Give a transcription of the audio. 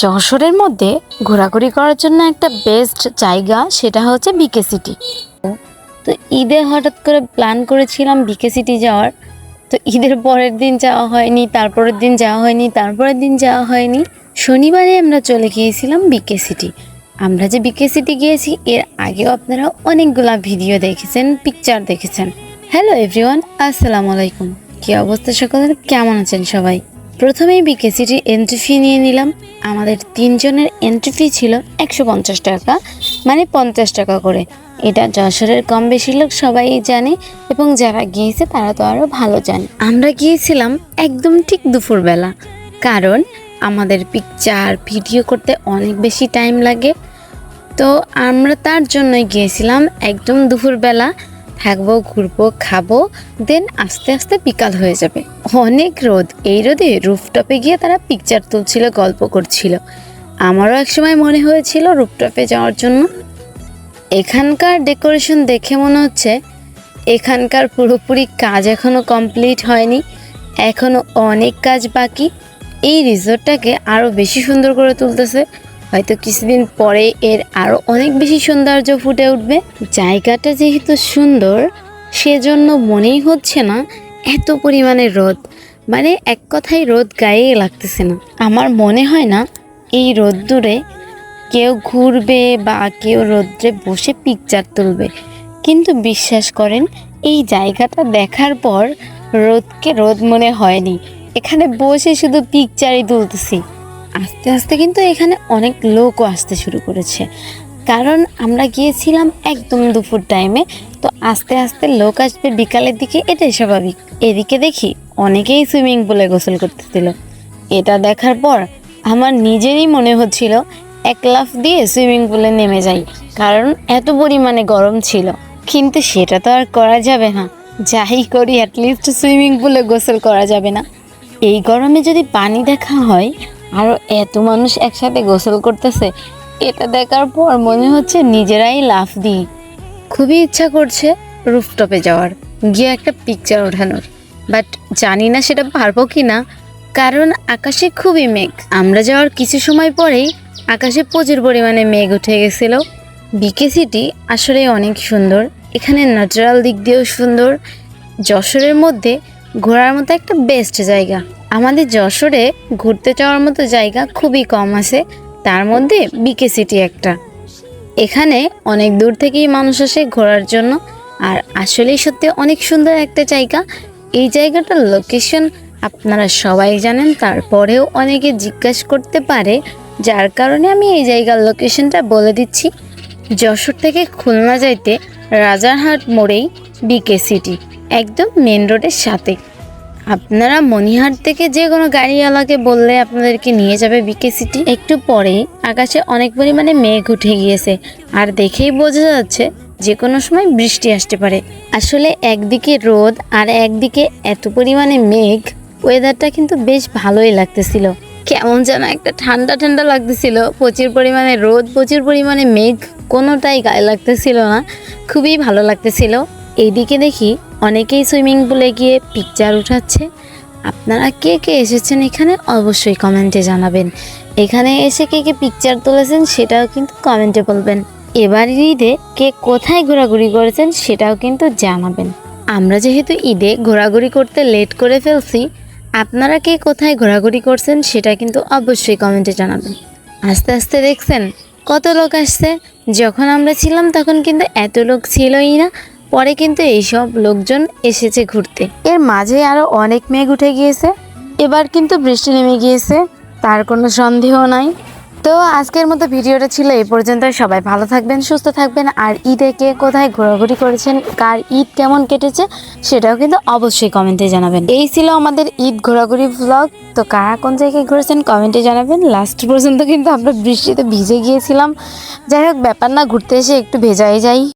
যশোরের মধ্যে ঘোরাঘুরি করার জন্য একটা বেস্ট জায়গা সেটা হচ্ছে বিকে সিটি তো ঈদে হঠাৎ করে প্ল্যান করেছিলাম বিকে সিটি যাওয়ার। তো ঈদের পরের দিন যাওয়া হয়নি, তারপরের দিন যাওয়া হয়নি, তারপরের দিন যাওয়া হয়নি। শনিবারে আমরা চলে গিয়েছিলাম বিকে সিটি আমরা যে বিকে সিটি গিয়েছি, এর আগেও আপনারা অনেকগুলা ভিডিও দেখেছেন পিকচার দেখেছেন। হ্যালো এভরিওয়ান আসসালামু আলাইকুম। কী অবস্থা সকলের? কেমন আছেন সবাই? প্রথমেই বিকে সিটির এন্ট্রি ফি নিয়ে নিলাম। আমাদের তিনজনের এন্ট্রি ফি ছিল একশো পঞ্চাশ টাকা মানে পঞ্চাশ টাকা করে। এটা যশোরের কম বেশি লোক সবাই জানে এবং যারা গিয়েছে তারা তো আরও ভালো জানে। আমরা গিয়েছিলাম একদম ঠিক দুপুরবেলা, কারণ আমাদের পিকচার ভিডিও করতে অনেক বেশি টাইম লাগে। তো আমরা তার জন্যই গিয়েছিলাম একদম দুপুরবেলা। থাকব, ঘুরবো, খাব দেন আস্তে আস্তে বিকাল হয়ে যাবে। অনেক রোদ। এই রোদে রুফটপে গিয়ে তারা পিকচার তুলছিল, গল্প করছিল। আমারও একসময় মনে হয়েছিল রুফটপে যাওয়ার জন্য। এখানকার ডেকোরেশন দেখে মনে হচ্ছে এখানকার পুরোপুরি কাজ এখনও কমপ্লিট হয়নি। এখনও অনেক কাজ বাকি। এই রিসোর্টটাকে আরও বেশি সুন্দর করে তুলতেছে। হয়তো কিছুদিন পরে এর আরও অনেক বেশি সৌন্দর্য ফুটে উঠবে। জায়গাটা যেহেতু সুন্দর, সেজন্য মনেই হচ্ছে না এত পরিমাণে রোদ। মানে এক কথায় রোদ গায়ে লাগতেছে না। আমার মনে হয় না এই রোদ্দুরে কেউ ঘুরবে বা কেউ রোদ্রে বসে পিকচার তুলবে। কিন্তু বিশ্বাস করেন, এই জায়গাটা দেখার পর রোদকে রোদ মনে হয়নি। এখানে বসে শুধু পিকচারই তুলতেছি। আস্তে আস্তে কিন্তু এখানে অনেক লোকও আসতে শুরু করেছে। কারণ আমরা গিয়েছিলাম একদম দুপুর টাইমে তো আস্তে আস্তে লোক আসবে বিকালের দিকে, এটাই স্বাভাবিক। এদিকে দেখি অনেকেই সুইমিং পুলে গোসল করতেছিল। এটা দেখার পর আমার নিজেরই মনে হচ্ছিল, এক লাফ দিয়ে সুইমিং পুলে নেমে যাই, কারণ এত পরিমাণে গরম ছিল। কিন্তু সেটা তো আর করা যাবে না। যাই করি অ্যাটলিস্ট সুইমিং পুলে গোসল করা যাবে না। এই গরমে যদি পানি দেখা হয় আরও এত মানুষ একসাথে গোসল করতেছে, এটা দেখার পর মনে হচ্ছে নিজেরাই লাফ দিই। খুবই ইচ্ছা করছে রুফটপে যাওয়ার, গিয়ে একটা পিকচার ওঠানোর। বাট জানি না সেটা পারব কি না কারণ আকাশে খুবই মেঘ। আমরা যাওয়ার কিছু সময় পরেই আকাশে প্রচুর পরিমাণে মেঘ উঠে গেছিল। বিকে সিটি আসলে অনেক সুন্দর, এখানে ন্যাচারাল দিক দিয়েও সুন্দর, যশোরের মধ্যে ঘোরার মতো একটা বেস্ট জায়গা। আমাদের যশোরে ঘুরতে যাওয়ার মতো জায়গা খুবই কম আছে। তার মধ্যে বিকে সিটি একটা। এখানে অনেক দূর থেকেই মানুষ আসে ঘোরার জন্য। আর আসলেই সত্যি অনেক সুন্দর একটা জায়গা। এই জায়গাটার লোকেশন আপনারা সবাই জানেন, তারপরেও অনেকে জিজ্ঞাসা করতে পারে। যার কারণে আমি এই জায়গার লোকেশনটা বলে দিচ্ছি। যশোর থেকে খুলনা যাইতে রাজারহাট মোড়েই বিকে সিটি একদম মেন রোডের সাথে। আপনারা মনিহাট থেকে যে কোনো গাড়িওয়ালাকে বললে আপনাদেরকে নিয়ে যাবে বিকে সিটি একটু পরে আকাশে অনেক পরিমাণে মেঘ উঠে গিয়েছে। আর দেখেই বোঝা যাচ্ছে যে কোনো সময় বৃষ্টি আসতে পারে। আসলে একদিকে রোদ আর একদিকে এত পরিমাণে মেঘ ওয়েদারটা কিন্তু বেশ ভালোই লাগতেছিল। কেমন যেন একটা ঠান্ডা ঠান্ডা লাগতেছিল। প্রচুর পরিমাণে রোদ, প্রচুর পরিমাণে মেঘ, কোনোটাই গায়ে লাগতেছিল না। খুবই ভালো লাগতেছিল। এইদিকে দেখি অনেকেই সুইমিং পুলে গিয়ে পিকচার উঠাচ্ছে। আপনারা কে কে এসেছেন এখানে অবশ্যই কমেন্টে জানাবেন। এখানে এসে কে কে পিকচার তুলেছেন সেটাও কিন্তু কমেন্টে বলবেন। এবার ঈদে কে কোথায় ঘোরাঘুরি করেছেন সেটাও কিন্তু জানাবেন। আমরা যেহেতু ঈদে ঘোরাঘুরি করতে লেট করে ফেলছি, আপনারা কে কোথায় ঘোরাঘুরি করছেন সেটা কিন্তু অবশ্যই কমেন্টে জানাবেন। আস্তে আস্তে দেখছেন কত লোক আসছে। যখন আমরা ছিলাম তখন কিন্তু এত লোক ছিলই না। পরে কিন্তু এইসব লোকজন এসেছে ঘুরতে। এর মাঝে আরও অনেক মেঘ উঠে গিয়েছে। এবার কিন্তু বৃষ্টি নেমে গিয়েছে, তার কোনো সন্দেহ নাই। তো আজকের মতো ভিডিওটা ছিল এই পর্যন্ত সবাই ভালো থাকবেন, সুস্থ থাকবেন। আর ঈদে কে কোথায় ঘোরাঘুরি করেছেন, কার ঈদ কেমন কেটেছে, সেটাও কিন্তু অবশ্যই কমেন্টে জানাবেন। এই ছিল আমাদের ঈদ ঘোরাঘুরি ভ্লগ তো কারা কোন জায়গায় ঘুরেছেন, কমেন্টে জানাবেন। লাস্ট পর্যন্ত কিন্তু আমরা বৃষ্টিতে ভিজে গিয়েছিলাম। যাই হোক, ব্যাপার না, ঘুরতে এসে একটু ভেজাই যাই।